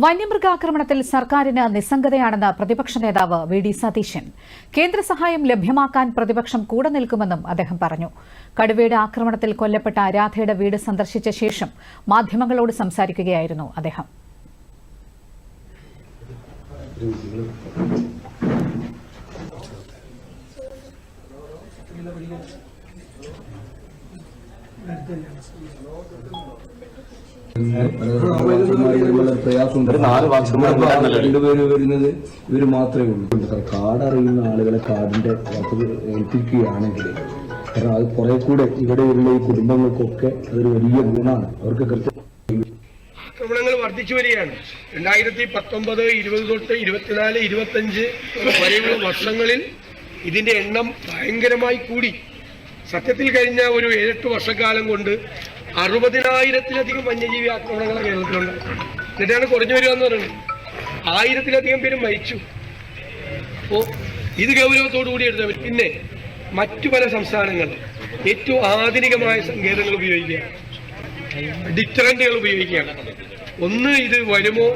വന്യമൃഗാക്രമണത്തിൽ സർക്കാരിന് നിസ്സംഗതയാണെന്ന് പ്രതിപക്ഷ നേതാവ് വി ഡി സതീശൻ. കേന്ദ്ര സഹായം ലഭ്യമാക്കാൻ പ്രതിപക്ഷം കൂടെ നിൽക്കുമെന്നും അദ്ദേഹം പറഞ്ഞു. കടുവയുടെ ആക്രമണത്തിൽ കൊല്ലപ്പെട്ട രാധയുടെ വീട് സന്ദർശിച്ച ശേഷം മാധ്യമങ്ങളോട് സംസാരിക്കുകയായിരുന്നു അദ്ദേഹം. രണ്ടുപേര് വരുന്നത് ഇവർ മാത്രമേ ഉള്ളൂ. സാർ കാട് അറിയുന്ന ആളുകളെ കാടിന്റെ അകത്ത് ഏൽപ്പിക്കുകയാണെങ്കിൽ കാരണം അത് കുറെ കൂടെ ഇവിടെയുള്ള ഈ കുടുംബങ്ങൾക്കൊക്കെ അതൊരു വലിയ ഗുണമാണ്. അവർക്ക് കൃത്യം ആക്രമണങ്ങൾ വർദ്ധിച്ചു വരികയാണ്. രണ്ടായിരത്തി പത്തൊമ്പത് ഇരുപത് തൊട്ട് ഇരുപത്തിനാല് ഇരുപത്തഞ്ച് വരെയുള്ള വർഷങ്ങളിൽ ഇതിന്റെ എണ്ണം ഭയങ്കരമായി കൂടി. സത്യത്തിൽ കഴിഞ്ഞ ഒരു ഏഴെട്ട് വർഷക്കാലം കൊണ്ട് അറുപതിനായിരത്തിലധികം വന്യജീവി ആക്രമണങ്ങൾ കേരളത്തിലുണ്ട്. എന്നിട്ടാണ് കുറഞ്ഞു വരിക എന്ന് പറയുന്നത്. ആയിരത്തിലധികം പേര് മരിച്ചു. അപ്പോ ഇത് ഗൗരവത്തോടു കൂടി എടുത്താൽ പിന്നെ മറ്റു പല സംസ്ഥാനങ്ങൾ ഏറ്റവും ആധുനികമായ സങ്കേതങ്ങൾ ഉപയോഗിക്കുകയാണ്. ഡിറ്ററന്റുകൾ ഉപയോഗിക്കുകയാണ്. ഒന്ന് ഇത് വരുമോ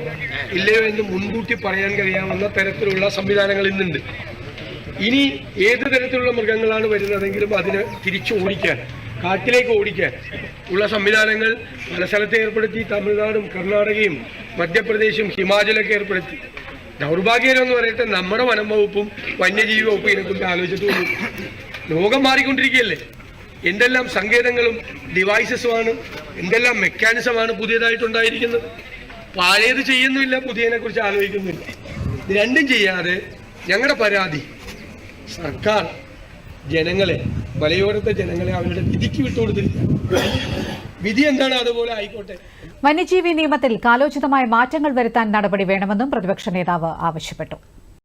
ഇല്ലയോ എന്ന് മുൻകൂട്ടി പറയാൻ കഴിയാവുന്ന തരത്തിലുള്ള സംവിധാനങ്ങൾ ഇന്നുണ്ട്. ഇനി ഏത് തരത്തിലുള്ള മൃഗങ്ങളാണ് വരുന്നതെങ്കിലും അതിനെ തിരിച്ചു ഓടിക്കാൻ. കാട്ടിലേക്ക് ഓടിക്കാൻ. ഉള്ള സംവിധാനങ്ങൾ പല സ്ഥലത്ത് ഏർപ്പെടുത്തി. തമിഴ്നാടും കർണാടകയും മധ്യപ്രദേശും ഹിമാചലൊക്കെ ഏർപ്പെടുത്തി. ദൗർഭാഗ്യം എന്ന് പറയട്ടെ നമ്മുടെ വനം വകുപ്പും വന്യജീവി വകുപ്പും ഇതിനെക്കുറിച്ച് ആലോചിച്ചിട്ടുള്ളൂ ലോകം മാറിക്കൊണ്ടിരിക്കുകയല്ലേ? എന്തെല്ലാം സങ്കേതങ്ങളും ഡിവൈസസുമാണ് എന്തെല്ലാം മെക്കാനിസമാണ് പുതിയതായിട്ടുണ്ടായിരിക്കുന്നത്? പഴയത് ചെയ്യുന്നുമില്ല പുതിയതിനെ കുറിച്ച് ആലോചിക്കുന്നില്ല രണ്ടും ചെയ്യാതെ ഞങ്ങളുടെ പരാതി സർക്കാർ ജനങ്ങളെ മലയോരത്തെ ജനങ്ങളെ അവരുടെ വിധിക്ക് വിട്ടുകൊടുത്തിരിക്കുക. വിധി എന്താണ് അതുപോലെ ആയിക്കോട്ടെ. വന്യജീവി നിയമത്തിൽ കാലോചിതമായ മാറ്റങ്ങൾ വരുത്താൻ നടപടി വേണമെന്നും പ്രതിപക്ഷ നേതാവ് ആവശ്യപ്പെട്ടു.